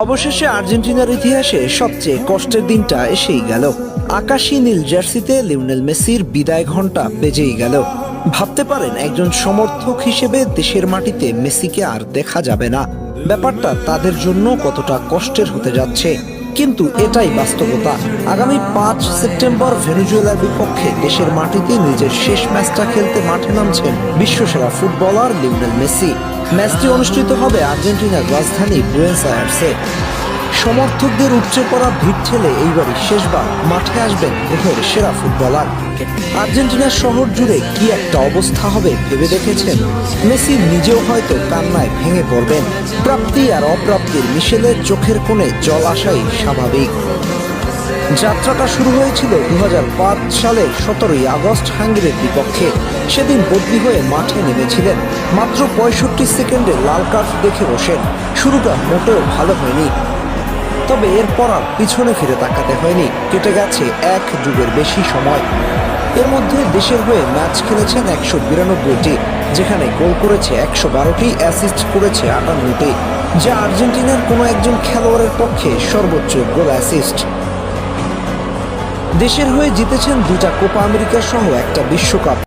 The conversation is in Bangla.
অবশেষে আর্জেন্টিনার ইতিহাসে সবচেয়ে কষ্টের দিনটা এসেই গেল। আকাশী নীল জার্সিতে লিওনেল মেসির বিদায় ঘণ্টা বেজেই গেল। ভাবতে পারেন, একজন সমর্থক হিসেবে দেশের মাটিতে মেসিকে আর দেখা যাবে না। ব্যাপারটা তাদের জন্য কতটা কষ্টের হতে যাচ্ছে। কিন্তু এটাই বাস্তবতা। আগামী পাঁচ সেপ্টেম্বর ভেনেজুয়েলার বিপক্ষে দেশের মাটিতে নিজের শেষ ম্যাচটা খেলতে মাঠে নামছেন বিশ্বসেরা ফুটবলার লিওনেল মেসি। ম্যাচটি অনুষ্ঠিত হবে আর্জেন্টিনার রাজধানী বুয়েন্স আয়ার্সে। সমর্থকদের উপচে পড়া ভিড় ঠেলে এইবারই শেষবার মাঠে আসবেন দেশের সেরা ফুটবলার। আর্জেন্টিনার শহর জুড়ে কি একটা অবস্থা হবে ভেবে দেখেছেন? মেসি নিজেও হয়তো কান্নায় ভেঙে পড়বেন। প্রাপ্তি আর অপ্রাপ্তির মিশেলের চোখের কোণে জল আসাই স্বাভাবিক। যাত্রাটা শুরু হয়েছিল দু হাজার পাঁচ সালের সতেরোই আগস্ট হাঙ্গেরির বিপক্ষে। সেদিন বদলি হয়ে মাঠে নেমেছিলেন। মাত্র পঁয়ষট্টি সেকেন্ডে লাল কার্ড দেখে বসেন। শুরুটা মোটেও ভালো হয়নি। তবে এরপর আর পিছনে ফিরে তাকাতে হয়নি। কেটে গেছে এক যুগের বেশি সময়। এর মধ্যে দেশের হয়ে ম্যাচ খেলেছেন একশো বিরানব্বইটি, যেখানে গোল করেছে একশো বারোটি, অ্যাসিস্ট করেছে আটান্নটি। যা আর্জেন্টিনার কোনো একজন খেলোয়াড়ের পক্ষে সর্বোচ্চ গোল অ্যাসিস্ট। দেশের হয়ে জিতেছেন দুটা কোপা আমেরিকা সহ একটা বিশ্বকাপ।